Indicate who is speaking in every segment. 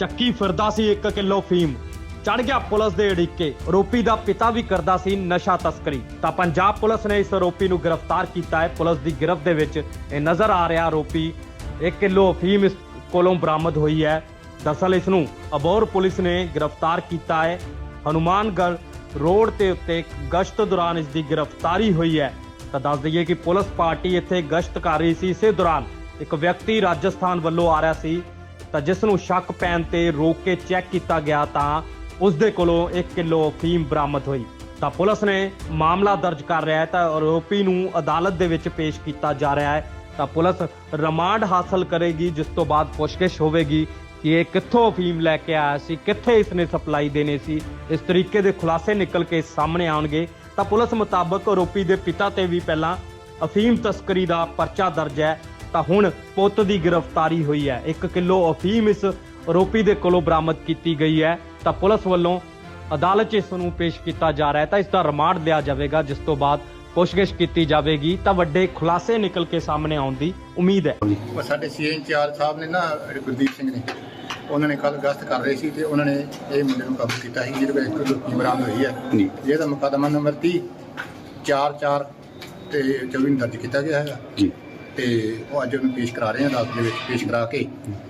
Speaker 1: ਚੱਕੀ ਫਿਰਦਾ ਸੀ 1 ਕਿਲੋ ਫੀਮ। ਚੜ ਗਿਆ ਪੁਲਿਸ ਦੇ ਅੜਿੱਕੇ ਆਰੋਪੀ ਦਾ ਪਿਤਾ ਵੀ ਕਰਦਾ ਸੀ ਨਸ਼ਾ ਤਸਕਰੀ। ਤਾਂ ਪੰਜਾਬ ਪੁਲਿਸ ਨੇ ਇਸ ਆਰੋਪੀ ਨੂੰ ਗ੍ਰਿਫਤਾਰ ਕੀਤਾ ਹੈ। ਪੁਲਿਸ ਦੀ ਗ੍ਰਿਫਤ ਦੇ ਵਿੱਚ ਇਹ ਨਜ਼ਰ ਆ ਰਿਹਾ ਆਰੋਪੀ 1 ਕਿਲੋ ਫੀਮ ਇਸ ਕੋਲੋਂ ਬਰਾਮਦ ਹੋਈ ਹੈ। ਦਰਅਸਲ ਇਸ ਨੂੰ ਅਬੋਰ ਪੁਲਿਸ ਨੇ ਗ੍ਰਿਫਤਾਰ ਕੀਤਾ ਹੈ। ਹਨੂਮਾਨਗੜ੍ਹ ਰੋਡ ਤੇ ਉੱਤੇ ਗਸ਼ਤ ਦੌਰਾਨ ਇਸ ਦੀ ਗ੍ਰਿਫਤਾਰੀ ਹੋਈ ਹੈ। ਤਾਂ ਦੱਸ ਦਈਏ ਕਿ ਪੁਲਿਸ ਪਾਰਟੀ ਇੱਥੇ ਗਸ਼ਤ ਕਰ ਰਹੀ ਸੀ। ਇਸੇ ਦੌਰਾਨ ਇੱਕ ਵਿਅਕਤੀ ਰਾਜਸਥਾਨ ਵੱਲੋਂ ਆ ਰਿਹਾ ਸੀ। ਤਾਂ ਜਿਸ ਨੂੰ ਸ਼ੱਕ ਪੈਣ ਤੇ ਰੋਕ ਕੇ ਚੈੱਕ ਕੀਤਾ ਗਿਆ ਤਾਂ ਉਸ ਦੇ ਕੋਲੋਂ 1 ਕਿਲੋ ਅਫੀਮ ਬਰਾਮਦ ਹੋਈ। ਤਾਂ ਪੁਲਿਸ ਨੇ ਮਾਮਲਾ ਦਰਜ ਕਰ ਰਿਹਾ ਹੈ ਤਾਂ ਆਰੋਪੀ ਨੂੰ ਅਦਾਲਤ ਦੇ ਵਿੱਚ ਪੇਸ਼ ਕੀਤਾ ਜਾ ਰਿਹਾ ਹੈ। ਤਾਂ ਪੁਲਿਸ ਰਿਮਾਂਡ ਹਾਸਲ ਕਰੇਗੀ, ਜਿਸ ਤੋਂ ਬਾਅਦ ਪੁੱਛਗਿੱਛ ਹੋਵੇਗੀ ਕਿ ਇਹ ਕਿੱਥੋਂ ਅਫੀਮ ਲੈ ਕੇ ਆਇਆ ਸੀ, ਕਿੱਥੇ ਇਸਨੇ ਸਪਲਾਈ ਦੇਣੀ ਸੀ। ਇਸ ਤਰੀਕੇ ਦੇ ਖੁਲਾਸੇ ਨਿਕਲ ਕੇ ਸਾਹਮਣੇ ਆਉਣਗੇ। ਤਾਂ ਪੁਲਿਸ ਮੁਤਾਬਕ ਆਰੋਪੀ ਦੇ ਪਿਤਾ ਤੇ ਵੀ ਪਹਿਲਾਂ ਅਫੀਮ ਤਸਕਰੀ ਦਾ ਪਰਚਾ ਦਰਜ ਹੈ। ਤਾਂ ਹੁਣ ਪੁੱਤ ਦੀ ਗ੍ਰਿਫਤਾਰੀ ਹੋਈ ਹੈ। 1 ਕਿਲੋ ਅਫੀਮ ਇਸ ਆਰੋਪੀ ਦੇ ਕੋਲੋਂ ਬਰਾਮਦ ਕੀਤੀ ਗਈ ਹੈ। ਤਾਂ ਪੁਲਿਸ ਵੱਲੋਂ ਅਦਾਲਤ 'ਚ ਇਸ ਨੂੰ ਪੇਸ਼ ਕੀਤਾ ਜਾ ਰਿਹਾ ਹੈ। ਤਾਂ ਇਸ ਦਾ ਰਿਮਾਂਡ ਲਿਆ ਜਾਵੇਗਾ ਜਿਸ ਤੋਂ ਬਾਅਦ ਪੁੱਛਗਿੱਛ ਕੀਤੀ ਜਾਵੇਗੀ। ਤਾਂ ਵੱਡੇ ਖੁਲਾਸੇ ਨਿਕਲ ਕੇ ਸਾਹਮਣੇ ਆਉਣ ਦੀ ਉਮੀਦ ਹੈ।
Speaker 2: ਉਹ ਸਾਡੇ ਸੀਏ ਇੰਚਾਰਜ ਸਾਹਿਬ ਨੇ ਨਾ ਗੁਰਦੀਪ ਸਿੰਘ ਨੇ ਉਹਨਾਂ ਨੇ ਕੱਲ ਗਸ਼ਤ ਕਰ ਰਹੇ ਸੀ ਤੇ ਉਹਨਾਂ ਨੇ ਇਹ ਮੁੰਡੇ ਨੂੰ ਕਾਬੂ ਕੀਤਾ ਸੀ ਜਿਹਦੇ ਵਿੱਚ ਕੋਈ ਲੁੱਟੀ ਬਰਾਮਦ ਹੋਈ ਹੈ।
Speaker 3: ਜੀ।
Speaker 2: ਜਿਹਦਾ ਮੁਕੱਦਮਾ ਨੰਬਰ 30 4 4 ਤੇ 24 ਨੂੰ ਦਰਜ ਕੀਤਾ ਗਿਆ ਹੈਗਾ।
Speaker 3: ਜੀ।
Speaker 2: ਤੇ ਉਹ ਅੱਜ ਉਹਨੂੰ ਪੇਸ਼ ਕਰਾ ਰਹੇ ਹਾਂ ਅਦਾਲਤ ਦੇ ਵਿੱਚ ਪੇਸ਼ ਕਰਾ ਕੇ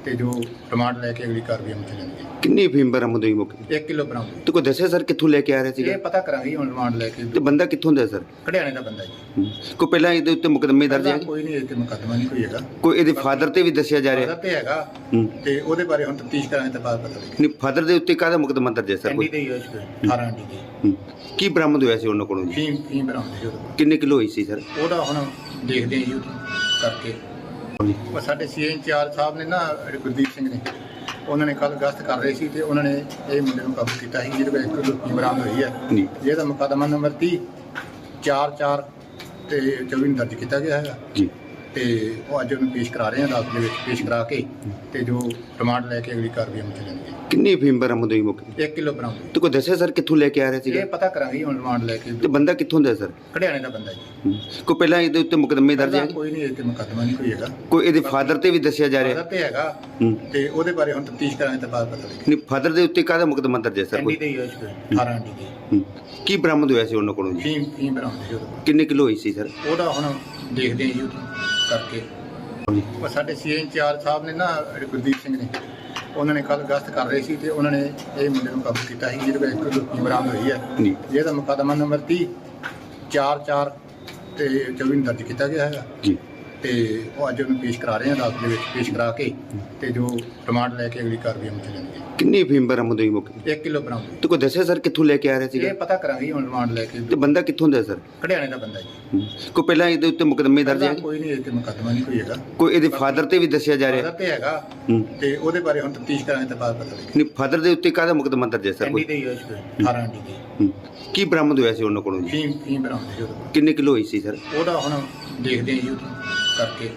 Speaker 2: ਤੇ ਜੋ ਰਿਮਾਂਡ ਲੈ ਕੇ ਅਗਲੀ ਕਾਰਵਾਈ ਅਮਲ ਚ ਲੈਣਗੇ
Speaker 3: ਕਿੰਨੀ ਫੀਮ ਬਰਾਮਦ ਹੋਈ ਮੌਕੇ
Speaker 2: 1 ਕਿਲੋ ਬਰਾਮਦ।
Speaker 3: ਤੇ ਕੋਈ ਦੱਸਿਆ ਸਰ ਕਿੱਥੋਂ ਲੈ ਕੇ ਆ ਰਿਹਾ ਸੀਗਾ?
Speaker 2: ਇਹ ਪਤਾ ਕਰਾਂਗੇ ਹੁਣ ਰਿਮਾਂਡ ਲੈ ਕੇ।
Speaker 3: ਤੇ ਬੰਦਾ ਕਿੱਥੋਂ ਦਾ ਸਰ?
Speaker 2: ਕਢਿਆਣੇ ਦਾ ਬੰਦਾ ਜੀ।
Speaker 3: ਕੋਈ ਪਹਿਲਾਂ ਇਹਦੇ ਉੱਤੇ ਮੁਕਦਮੇ ਦਰਜ ਹੈ
Speaker 2: ਕੋਈ ਨਹੀਂ ਇਹ ਤੇ ਮੁਕੱਦਮਾ ਨਹੀਂ ਕੋਈ ਹੈਗਾ।
Speaker 3: ਕੋਈ ਇਹਦੇ ਫਾਦਰ ਤੇ ਵੀ ਦੱਸਿਆ ਜਾ ਰਿਹਾ?
Speaker 2: ਤੇ ਹੈਗਾ।
Speaker 3: ਹੂੰ।
Speaker 2: ਤੇ ਉਹਦੇ ਬਾਰੇ ਹੁਣ ਤਫਤੀਸ਼ ਕਰਾਂਗੇ ਤਾਂ ਬਾਅਦ ਪਤਾ ਲੱਗੇਗਾ।
Speaker 3: ਨਹੀਂ ਫਾਦਰ ਦੇ ਉੱਤੇ ਕਾਹਦਾ ਮੁਕਦਮਾ ਦਰਜ ਹੈ ਸਰ?
Speaker 2: ਐਂਡੀ
Speaker 3: ਕੋਈ
Speaker 2: ਦੇ ਸੀ 18 ਐਂਡੀ ਦੇ
Speaker 3: ਹੂੰ। ਕੀ ਬਰਾਮਦ ਹੋਇਆ ਸੀ ਉਹਨਾਂ ਕੋਲੋਂ ਜੀ?
Speaker 2: ਫੀਮ ਫੀਮ ਬਰਾਮਦ ਉਹਦੇ ਕੋਲ।
Speaker 3: ਕਿੰਨੇ ਕਿਲੋ ਹੋਈ ਸੀ ਸਰ?
Speaker 2: ਉਹਦਾ ਹੁਣ ਦੇਖਦੇ ਹਾਂ ਉਹ ਕਰਕੇ। ਉਹ ਸਾਡੇ ਸੀਏ ਇੰਚਾਰਜ ਸਾਹਿਬ ਨੇ ਨਾ ਗੁਰਦੀਪ ਸਿੰਘ ਨੇ ਉਹਨਾਂ ਨੇ ਕੱਲ ਗਸ਼ਤ ਕਰ ਰਹੇ ਸੀ ਤੇ ਉਹਨਾਂ ਨੇ ਇਹ ਮੁੰਡੇ ਨੂੰ ਕਾਬੂ ਕੀਤਾ ਸੀ ਜਿਹਦੇ ਵਿੱਚ ਕੋਈ ਲੁੱਟੀ ਬਰਾਮਦ ਹੋਈ ਹੈ।
Speaker 3: ਜੀ
Speaker 2: ਜਿਹਦਾ ਮੁਕੱਦਮਾ ਨੰਬਰ 30 4 4 ਤੇ 24 ਨੂੰ ਦਰਜ ਕੀਤਾ ਗਿਆ ਹੈਗਾ।
Speaker 3: ਜੀ।
Speaker 2: ਤੇ ਉਹ ਅੱਜ ਉਹਨੂੰ ਪੇਸ਼ ਕਰਾ ਰਹੇ ਹਾਂ ਅਦਾਲਤ ਦੇ ਵਿੱਚ ਪੇਸ਼ ਕਰਾ ਕੇ ਤੇ ਜੋ ਰਿਮਾਂਡ ਲੈ ਕੇ ਅਗਲੀ ਕਾਰਵਾਈ ਅਮਲ ਚ ਲੈਣਗੇ।
Speaker 3: ਕਿੰਨੀ ਫੀਮ ਬਰਾਮਦ ਹੋਈ ਮੌਕੇ
Speaker 2: 1 ਕਿਲੋ ਬਰਾਮਦ
Speaker 3: ਤੇ ਕੋਈ ਦੱਸਿਆ ਸਰ ਕਿੱਥੋਂ ਲੈ ਕੇ ਆ ਰਿਹਾ ਸੀਗਾ?
Speaker 2: ਇਹ ਪਤਾ ਕਰਾਂਗੇ ਹੁਣ ਰਿਮਾਂਡ ਲੈ ਕੇ।
Speaker 3: ਤੇ ਬੰਦਾ ਕਿੱਥੋਂ ਦਾ ਸਰ?
Speaker 2: ਕਢਿਆਣੇ ਦਾ ਬੰਦਾ ਜੀ।
Speaker 3: ਕੋਈ ਪਹਿਲਾਂ ਇਹਦੇ ਉੱਤੇ ਮੁਕਦਮੇ ਦਰਜ ਹੈ
Speaker 2: ਕੋਈ ਨਹੀਂ ਇਹ ਤੇ ਮੁਕੱਦਮਾ ਨਹੀਂ ਕੋਈ ਹੈਗਾ।
Speaker 3: ਕੋਈ ਇਹਦੇ ਫਾਦਰ ਤੇ ਵੀ ਦੱਸਿਆ ਜਾ
Speaker 2: ਉਹਦਾ
Speaker 3: ਰਿਹਾ
Speaker 2: ਤੇ ਹੈਗਾ।
Speaker 3: ਹੂੰ।
Speaker 2: ਤੇ ਉਹਦੇ ਬਾਰੇ ਹੁਣ ਤਫਤੀਸ਼ ਕਰਾਂਗੇ ਤਾਂ ਬਾਅਦ ਪਤਾ ਲੱਗੇਗਾ।
Speaker 3: ਨਹੀਂ ਫਾਦਰ ਦੇ ਉੱਤੇ ਕਾਹਦਾ ਮੁਕਦਮਾ ਦਰਜ ਹੈ ਸਰ
Speaker 2: ਐਂਡੀ
Speaker 3: ਕੋਈ
Speaker 2: ਦੇ ਸੀ 18 ਐਂਡੀ ਦੇ
Speaker 3: ਹੂੰ। ਕੀ ਬਰਾਮਦ ਹੋਇਆ ਸੀ ਉਹਨਾਂ ਕੋਲੋਂ ਜੀ?
Speaker 2: ਫੀਮ ਫੀਮ ਬਰਾਮਦ ਸੀ ਉਹਦੇ ਕੋਲ।
Speaker 3: ਕਿੰਨੇ ਕਿਲੋ ਹੋਈ ਸੀ ਸਰ?
Speaker 2: ਉਹਦਾ ਹੁਣ ਦੇਖਦੇ ਹਾਂ ਜੀ। ਕਰਕੇ। ਉਹ ਸਾਡੇ ਸੀਏ ਇੰਚਾਰਜ ਸਾਹਿਬ ਨੇ ਨਾ ਗੁਰਦੀਪ ਸਿੰਘ ਨੇ ਉਹਨਾਂ ਨੇ ਕੱਲ ਗਸ਼ਤ ਕਰ ਰਹੇ ਸੀ ਤੇ ਉਹਨਾਂ ਨੇ ਇਹ ਮੁੰਡੇ ਨੂੰ ਕਾਬੂ ਕੀਤਾ ਸੀ ਜਿਹਦੇ ਵਿੱਚ ਲੁੱਟੀ ਬਰਾਮਦ ਹੋਈ ਹੈ। ਜਿਹਦਾ ਮੁਕੱਦਮਾ ਨੰਬਰ 30 4 4 ਤੇ 24 ਨੂੰ ਦਰਜ ਕੀਤਾ ਗਿਆ ਹੈਗਾ।
Speaker 3: ਜੀ।
Speaker 2: ਤੇ ਉਹ ਅੱਜ ਉਹਨੂੰ ਪੇਸ਼ ਕਰਾ ਰਹੇ ਹਾਂ ਅਦਾਲਤ ਦੇ ਵਿੱਚ ਪੇਸ਼ ਕਰਾ ਕੇ ਤੇ ਜੋ ਰਿਮਾਂਡ ਲੈ ਕੇ ਅਗਲੀ ਕਾਰਵਾਈ ਅਮਲ ਚ ਲੈਣਗੇ।
Speaker 3: ਕਿੰਨੀ ਫੀਮ ਬਰਾਮਦ ਹੋਈ ਮੌਕੇ
Speaker 2: 1 ਕਿਲੋ ਬਰਾਮਦ
Speaker 3: ਤੇ ਕੋਈ ਦੱਸਿਆ ਸਰ ਕਿੱਥੋਂ ਲੈ ਕੇ ਆ ਰਿਹਾ ਸੀਗਾ?
Speaker 2: ਇਹ ਪਤਾ ਕਰਾਂਗੇ ਹੁਣ ਰਿਮਾਂਡ ਲੈ ਕੇ।
Speaker 3: ਤੇ ਬੰਦਾ ਕਿੱਥੋਂ ਦਾ ਸਰ?
Speaker 2: ਕਢਿਆਣੇ ਦਾ ਬੰਦਾ ਜੀ।
Speaker 3: ਕੋਈ ਪਹਿਲਾਂ ਇਹਦੇ ਉੱਤੇ ਮੁਕਦਮੇ ਦਰਜ ਹੈ
Speaker 2: ਪਹਿਲਾਂ ਕੋਈ ਨਹੀਂ ਇਹ ਤੇ ਮੁਕੱਦਮਾ ਨਹੀਂ ਕੋਈ ਹੈਗਾ।
Speaker 3: ਕੋਈ ਇਹਦੇ ਫਾਦਰ ਤੇ ਵੀ ਦੱਸਿਆ ਜਾ
Speaker 2: ਉਹਦਾ
Speaker 3: ਰਿਹਾ
Speaker 2: ਤੇ ਹੈਗਾ। ਤੇ ਉਹਦੇ ਬਾਰੇ ਹੁਣ ਤਫਤੀਸ਼ ਕਰਾਂਗੇ ਤਾਂ ਬਾਅਦ ਪਤਾ ਲੱਗੇਗਾ।
Speaker 3: ਨਹੀਂ ਫਾਦਰ ਦੇ ਉੱਤੇ ਕਾਹਦਾ ਮੁਕਦਮਾ ਦਰਜ ਹੈ ਸਰ?
Speaker 2: ਐਂਡੀ
Speaker 3: ਕੋਈ
Speaker 2: ਦੇ ਸੀ 18 ਐਂਡੀ ਦੇ।
Speaker 3: ਕੀ ਬਰਾਮਦ ਹੋਇਆ ਸੀ ਉਹਨਾਂ ਕੋਲੋਂ ਜੀ?
Speaker 2: ਫੀਮ ਫੀਮ ਬਰਾਮਦ ਉਹਦੇ ਕੋਲ।
Speaker 3: ਕਿੰਨੇ ਕਿਲੋ ਹੋਈ ਸੀ ਸਰ?
Speaker 2: ਉਹਦਾ ਹੁਣ ਦੇਖਦੇ ਹਾਂ ਜੀ ਉਹ ਕਰਕੇ।